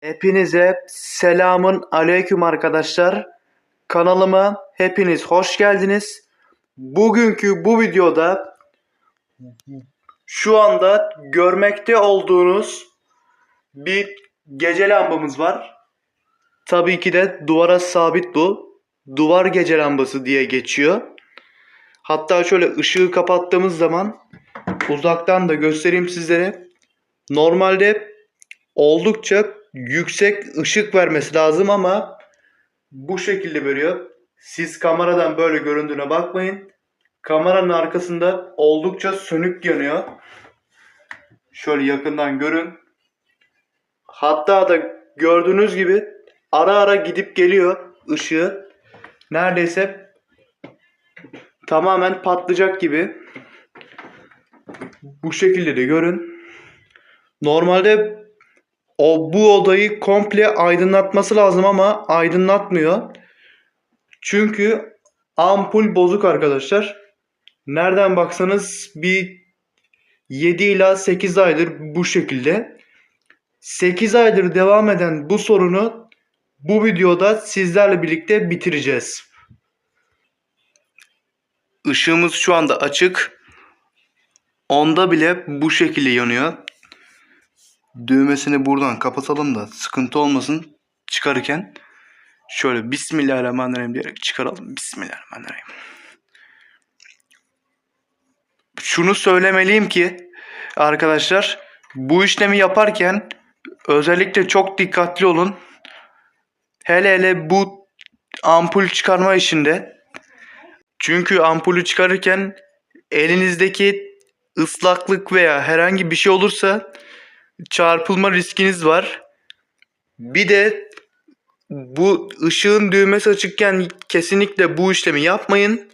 Hepinize selamın aleyküm arkadaşlar. Kanalıma hepiniz hoş geldiniz. Bugünkü bu videoda şu anda görmekte olduğunuz bir gece lambamız var. Tabii ki de duvara sabit bu. Duvar gece lambası diye geçiyor. Hatta şöyle ışığı kapattığımız zaman uzaktan da göstereyim sizlere. Normalde oldukça yüksek ışık vermesi lazım ama bu şekilde veriyor. Siz kameradan böyle göründüğüne bakmayın. Kameranın arkasında oldukça sönük yanıyor. Şöyle yakından görün. Hatta da gördüğünüz gibi ara ara gidip geliyor ışığı. Neredeyse tamamen patlayacak gibi. Bu şekilde de görün. Normalde o bu odayı komple aydınlatması lazım ama aydınlatmıyor. Çünkü ampul bozuk arkadaşlar. Nereden baksanız bir 7 ila 8 aydır bu şekilde. 8 aydır devam eden bu sorunu bu videoda sizlerle birlikte bitireceğiz. Işığımız şu anda açık. Onda bile bu şekilde yanıyor. Düğmesini buradan kapatalım da sıkıntı olmasın çıkarırken. Şöyle Bismillahirrahmanirrahim diyerek çıkaralım. Bismillahirrahmanirrahim. Şunu söylemeliyim ki arkadaşlar bu işlemi yaparken özellikle çok dikkatli olun. Hele hele bu ampul çıkarma işinde. Çünkü ampulü çıkarırken elinizdeki ıslaklık veya herhangi bir şey olursa çarpılma riskiniz var. Bir de bu ışığın düğmesi açıkken kesinlikle bu işlemi yapmayın.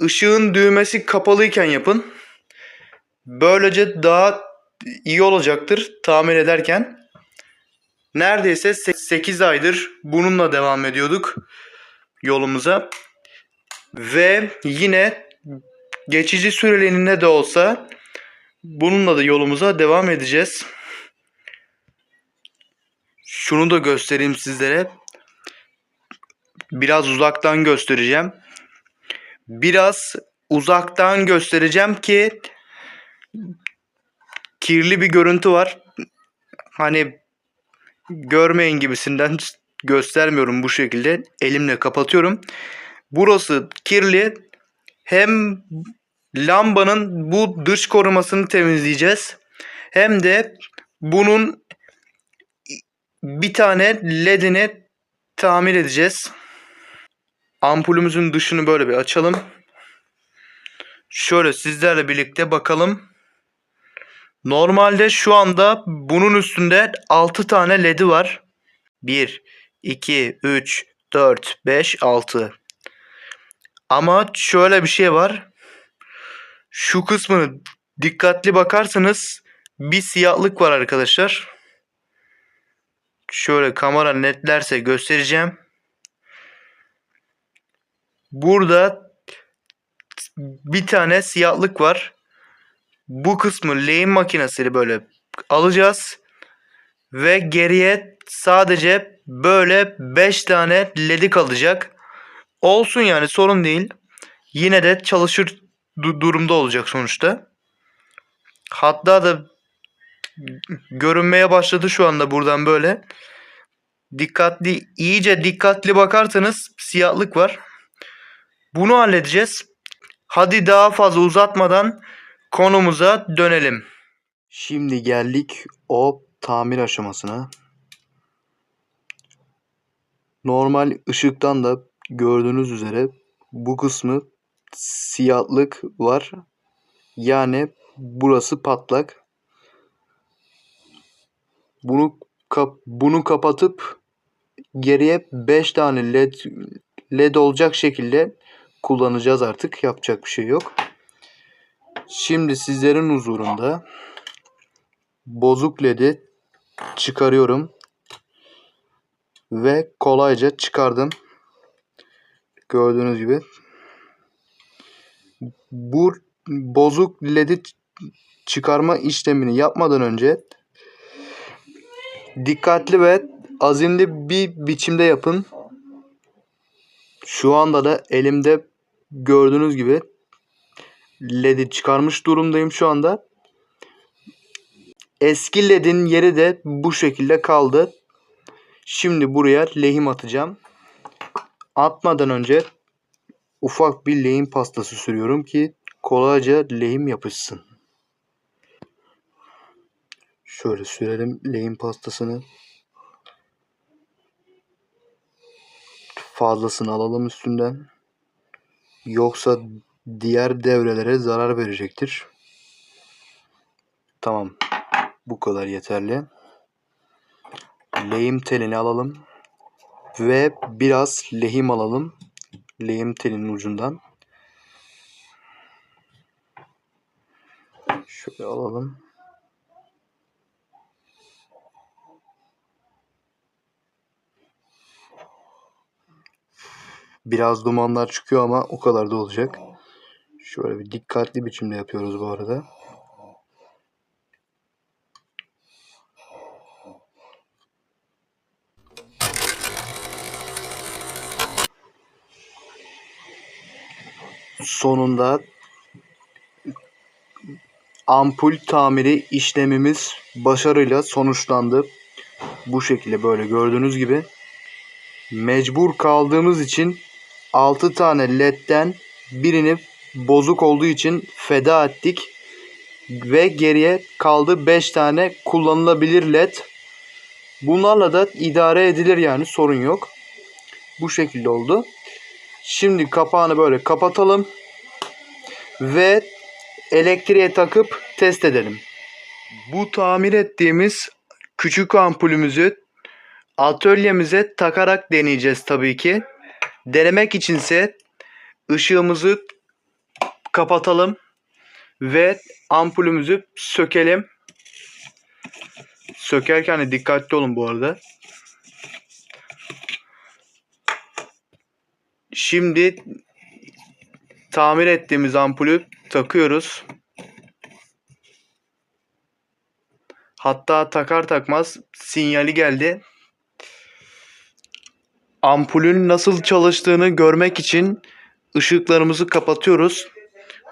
Işığın düğmesi kapalıyken yapın. Böylece daha iyi olacaktır tamir ederken. Neredeyse 8 aydır bununla devam ediyorduk yolumuza. Ve yine geçici süreliğine de olsa bununla da yolumuza devam edeceğiz. Şunu da göstereyim sizlere. Biraz uzaktan göstereceğim. Biraz uzaktan göstereceğim ki kirli bir görüntü var. Hani görmeyin gibisinden göstermiyorum bu şekilde. Elimle kapatıyorum. Burası kirli. Hem lambanın bu dış korumasını temizleyeceğiz. Hem de bunun bir tane ledini tamir edeceğiz. Ampulümüzün dışını böyle bir açalım. Şöyle sizlerle birlikte bakalım. Normalde şu anda bunun üstünde 6 tane ledi var. 1, 2, 3, 4, 5, 6. Ama şöyle bir şey var. Şu kısmını dikkatli bakarsanız bir siyahlık var arkadaşlar. Şöyle kamera netlerse göstereceğim. Burada bir tane siyahlık var. Bu kısmı lehim makinesiyle böyle alacağız. Ve geriye sadece böyle 5 tane ledi kalacak. Olsun yani sorun değil. Yine de çalışır du- durumda olacak sonuçta. Hatta da görünmeye başladı şu anda buradan böyle. Dikkatli, iyice dikkatli bakarsanız siyahlık var. Bunu halledeceğiz. Hadi daha fazla uzatmadan konumuza dönelim. Şimdi geldik o tamir aşamasına. Normal ışıktan da gördüğünüz üzere bu kısmı siyahlık var. Yani burası patlak. Bunu kap bunu kapatıp geriye 5 tane led led olacak şekilde kullanacağız artık. Yapacak bir şey yok. Şimdi sizlerin huzurunda bozuk ledi çıkarıyorum ve kolayca çıkardım. Gördüğünüz gibi bu bozuk ledi çıkarma işlemini yapmadan önce dikkatli ve azimli bir biçimde yapın. Şu anda da elimde gördüğünüz gibi LED'i çıkarmış durumdayım şu anda. Eski LED'in yeri de bu şekilde kaldı. Şimdi buraya lehim atacağım. Atmadan önce ufak bir lehim pastası sürüyorum ki kolayca lehim yapışsın. Şöyle sürelim lehim pastasını. Fazlasını alalım üstünden. Yoksa diğer devrelere zarar verecektir. Tamam. Bu kadar yeterli. Lehim telini alalım. Ve biraz lehim alalım. Lehim telinin ucundan. Şöyle alalım. Biraz dumanlar çıkıyor ama o kadar da olacak. Şöyle bir dikkatli biçimde yapıyoruz bu arada. Sonunda ampul tamiri işlemimiz başarıyla sonuçlandı. Bu şekilde böyle gördüğünüz gibi mecbur kaldığımız için 6 tane ledden birini bozuk olduğu için feda ettik ve geriye kaldı 5 tane kullanılabilir led. Bunlarla da idare edilir yani sorun yok. Bu şekilde oldu. Şimdi kapağını böyle kapatalım ve elektriğe takıp test edelim. Bu tamir ettiğimiz küçük ampulümüzü atölyemize takarak deneyeceğiz tabii ki. Denemek içinse ışığımızı kapatalım ve ampulümüzü sökelim. Sökerken de dikkatli olun bu arada. Şimdi tamir ettiğimiz ampulü takıyoruz. Hatta takar takmaz sinyali geldi. Ampulün nasıl çalıştığını görmek için ışıklarımızı kapatıyoruz.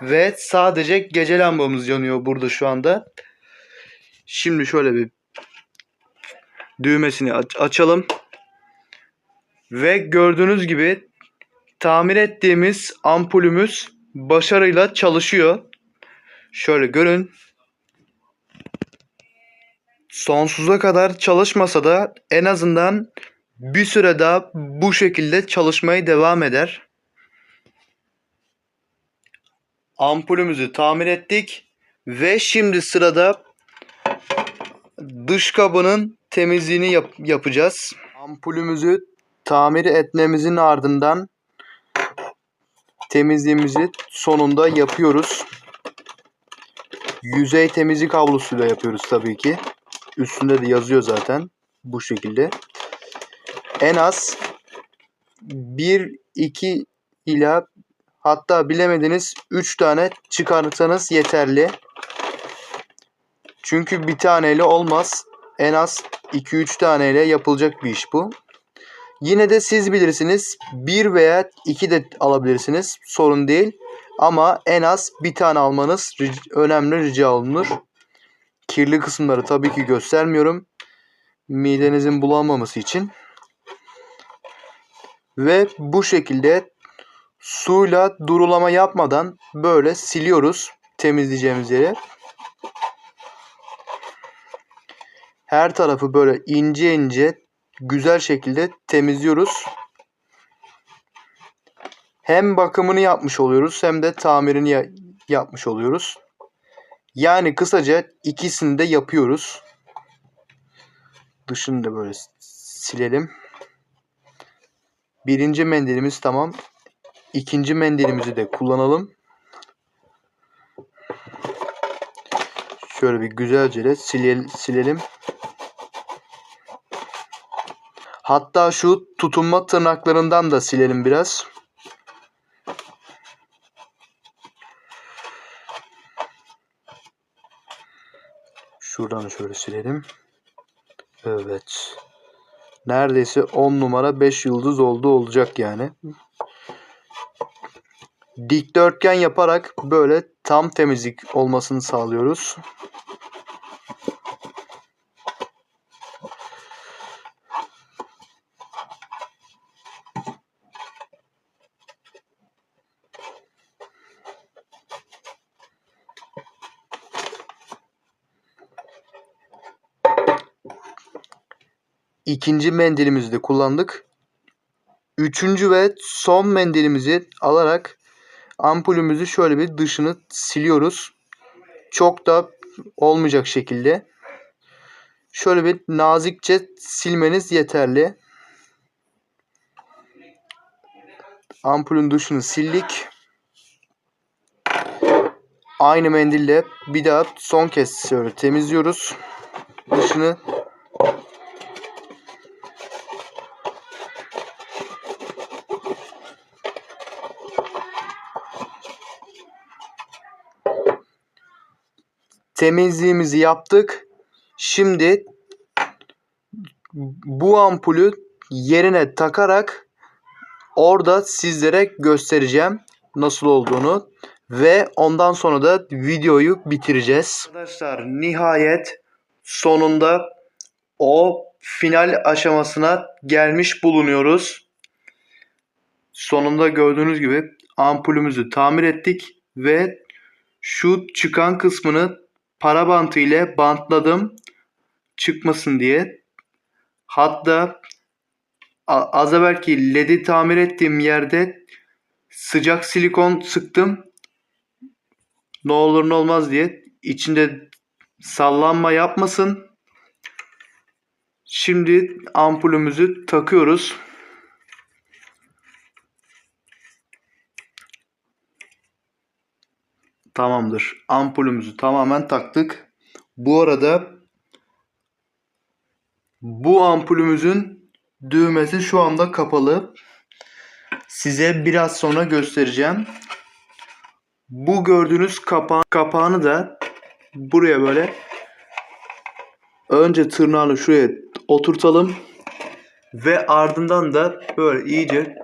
Ve sadece gece lambamız yanıyor burada şu anda. Şimdi şöyle bir düğmesini aç- açalım. Ve gördüğünüz gibi tamir ettiğimiz ampulümüz başarıyla çalışıyor. Şöyle görün. Sonsuza kadar çalışmasa da en azından bir süre daha bu şekilde çalışmaya devam eder. Ampulümüzü tamir ettik ve şimdi sırada dış kabının temizliğini yap- yapacağız. Ampulümüzü tamir etmemizin ardından temizliğimizi sonunda yapıyoruz. Yüzey temizlik havlusuyla yapıyoruz tabii ki. Üstünde de yazıyor zaten bu şekilde. En az 1 2 ila hatta bilemediniz 3 tane çıkarsanız yeterli. Çünkü bir taneyle olmaz. En az 2-3 taneyle yapılacak bir iş bu. Yine de siz bilirsiniz. Bir veya iki de alabilirsiniz. Sorun değil. Ama en az bir tane almanız önemli rica olunur. Kirli kısımları tabii ki göstermiyorum. Midenizin bulanmaması için. Ve bu şekilde suyla durulama yapmadan böyle siliyoruz temizleyeceğimiz yere. Her tarafı böyle ince ince güzel şekilde temizliyoruz. Hem bakımını yapmış oluyoruz hem de tamirini ya- yapmış oluyoruz. Yani kısaca ikisini de yapıyoruz. Dışını da böyle silelim. Birinci mendilimiz tamam. İkinci mendilimizi de kullanalım. Şöyle bir güzelce de silelim. silelim. Hatta şu tutunma tırnaklarından da silelim biraz. Şuradan şöyle silelim. Evet. Neredeyse 10 numara 5 yıldız oldu olacak yani. Dikdörtgen yaparak böyle tam temizlik olmasını sağlıyoruz. İkinci mendilimizi de kullandık. Üçüncü ve son mendilimizi alarak ampulümüzü şöyle bir dışını siliyoruz. Çok da olmayacak şekilde. Şöyle bir nazikçe silmeniz yeterli. Ampulün dışını sildik. Aynı mendille bir daha son kez şöyle temizliyoruz. Dışını temizliğimizi yaptık. Şimdi bu ampulü yerine takarak orada sizlere göstereceğim nasıl olduğunu ve ondan sonra da videoyu bitireceğiz. Arkadaşlar nihayet sonunda o final aşamasına gelmiş bulunuyoruz. Sonunda gördüğünüz gibi ampulümüzü tamir ettik ve şu çıkan kısmını para bantı ile bantladım çıkmasın diye. Hatta az evvelki LED'i tamir ettiğim yerde sıcak silikon sıktım. Ne olur ne olmaz diye içinde sallanma yapmasın. Şimdi ampulümüzü takıyoruz. Tamamdır. Ampulümüzü tamamen taktık. Bu arada bu ampulümüzün düğmesi şu anda kapalı. Size biraz sonra göstereceğim. Bu gördüğünüz kapa kapağını da buraya böyle önce tırnağını şuraya oturtalım ve ardından da böyle iyice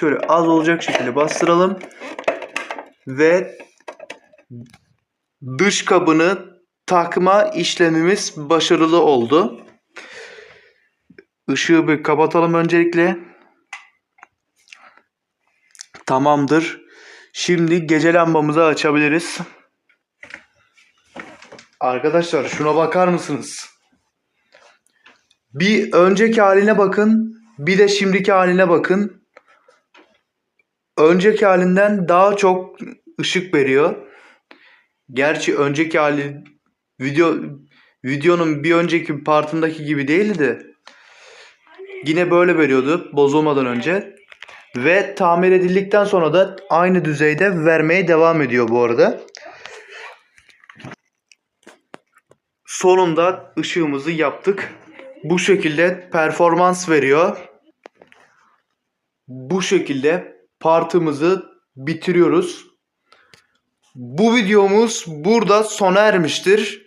şöyle az olacak şekilde bastıralım ve dış kabını takma işlemimiz başarılı oldu. Işığı bir kapatalım öncelikle. Tamamdır. Şimdi gece lambamızı açabiliriz. Arkadaşlar şuna bakar mısınız? Bir önceki haline bakın, bir de şimdiki haline bakın. Önceki halinden daha çok ışık veriyor. Gerçi önceki hali video videonun bir önceki partındaki gibi değildi de yine böyle veriyordu bozulmadan önce ve tamir edildikten sonra da aynı düzeyde vermeye devam ediyor bu arada. Sonunda ışığımızı yaptık. Bu şekilde performans veriyor. Bu şekilde partımızı bitiriyoruz. Bu videomuz burada sona ermiştir.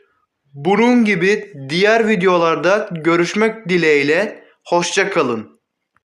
Bunun gibi diğer videolarda görüşmek dileğiyle hoşça kalın.